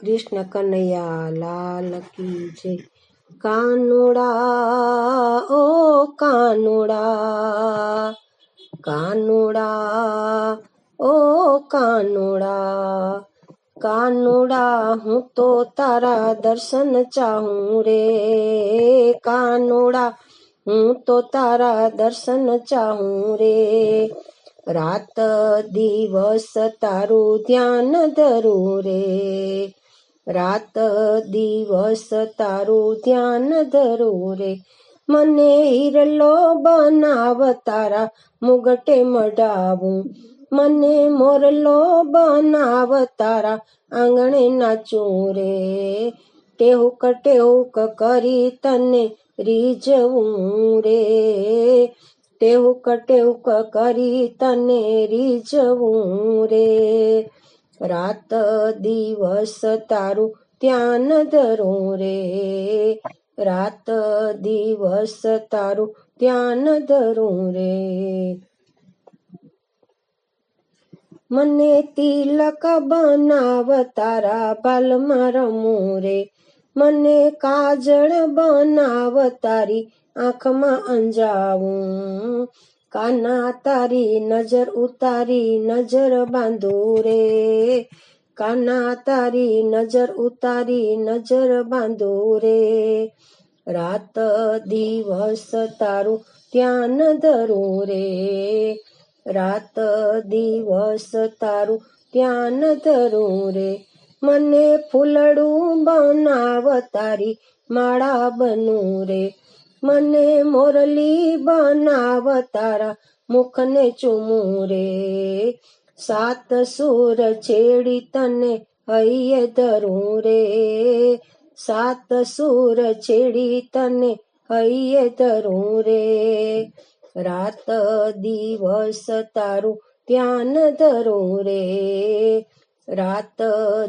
કૃષ્ણ કનૈયા, લાલ કી જય. કાનુડા, ઓ કાનુડા કાનુડા, ઓ કાનુડા કાનુડા, હું તો તારા દર્શન ચાહું રે. કાનુડા, હું તો તારા દર્શન ચાહું રે. રાત દિવસ તારું ધ્યાન ધરું રે. રાત દિવસ તારું ધ્યાન ધરું રે. મને હિરલો બનાવ, તારા મુગટે મઢાવું. મને મોરલો બનાવ, તારા આંગણે નાચું રે. ટેહુક ટેહુક કરી તને રીઝવું રે. ટેહુક ટેહુક કરી તને રીઝવું રે. રાત દિવસ તારું ધ્યાન ધરું રે. રાત દિવસ તારું ધ્યાન ધરું રે. મને તિલક બનાવ તારા બાલમાં રમું રે. મને કાજળ બનાવ તારી આંખમાં અંજાવું. કાના તારી નજર ઉતારી નજર બાંધો રે કાના તારી નજર ઉતારી નજર બાંધો રે રાત દિવસ તારું ધ્યાન ધરું રે રાત દિવસ તારું ધ્યાન ધરું રે મને ફૂલડું બનાવ તારી માળા બનું રે મને મોરલી બનાવ તારા મુખને ચૂમું રે. સાત સુર છેડી તને હૈયે ધરું રે. સાત સુર છેડી તને હૈયે ધરું રે. રાત દિવસ તારું ધ્યાન ધરું રે. રાત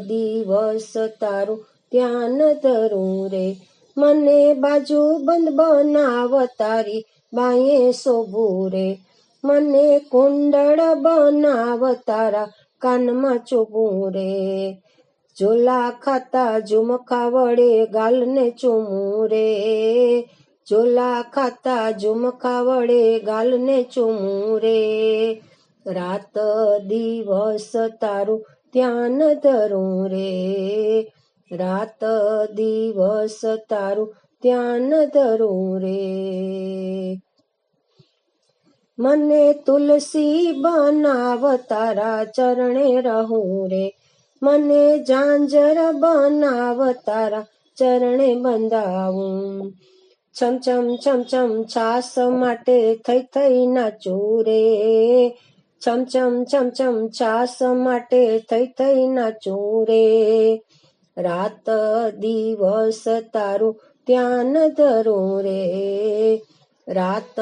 દિવસ તારું ધ્યાન ધરું રે. મને બાજુ બંધ બનાવ તારી શોભું રે. મને કુંડળ બનાવ તારા કાનમાં ચોબું રે. ઝોલા ખાતા ઝુમખા વડે ગાલને ચૂમું રે. ઝોલા ખાતા ઝુમખા વડે ગાલને ચૂમું રે. રાત દિવસ તારું ધ્યાન ધરું રે. રાત દિવસ તારું ધ્યાન ધરું રે. મને તુલસી બનાવ તારા ચરણે રહું રે. મને ઝાંઝર બનાવ તારા ચરણે બંધાવું. છમ છમ છમ છમ છાસ માટે થઈ થઈ નાચું રે. છમ છમ છમ છમ છાસ માટે થઈ થઈ નાચું રે. રાત દિવસ તારું ધ્યાન ધરું રે. રાત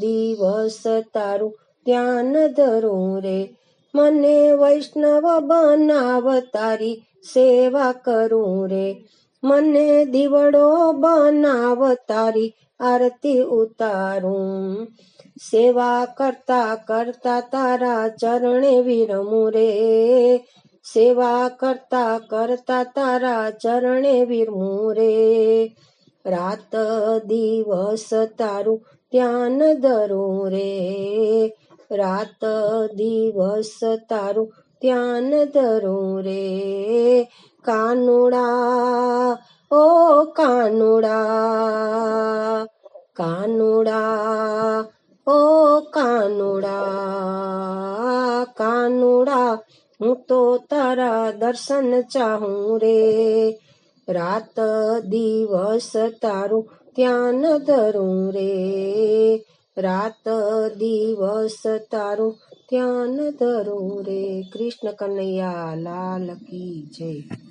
દિવસ તારું ધ્યાન ધરું રે. મને વૈષ્ણવ બનાવ તારી સેવા કરું રે. મને દીવડો બનાવ તારી આરતી ઉતારું. સેવા કરતા કરતા તારા ચરણે વિરમું રે. સેવા કરતા કરતા તારા ચરણે વિરમું રે રાત દિવસ તારું ધ્યાન ધરું રે રાત દિવસ તારું ધ્યાન ધરું રે કાનુડા, ઓ કાનુડા કાનુડા દર્શન ચાહું રે. રાત દિવસ તારું ધ્યાન ધરું રે. રાત દિવસ તારું ધ્યાન ધરું રે. કૃષ્ણ કનૈયા લાલ કી જય.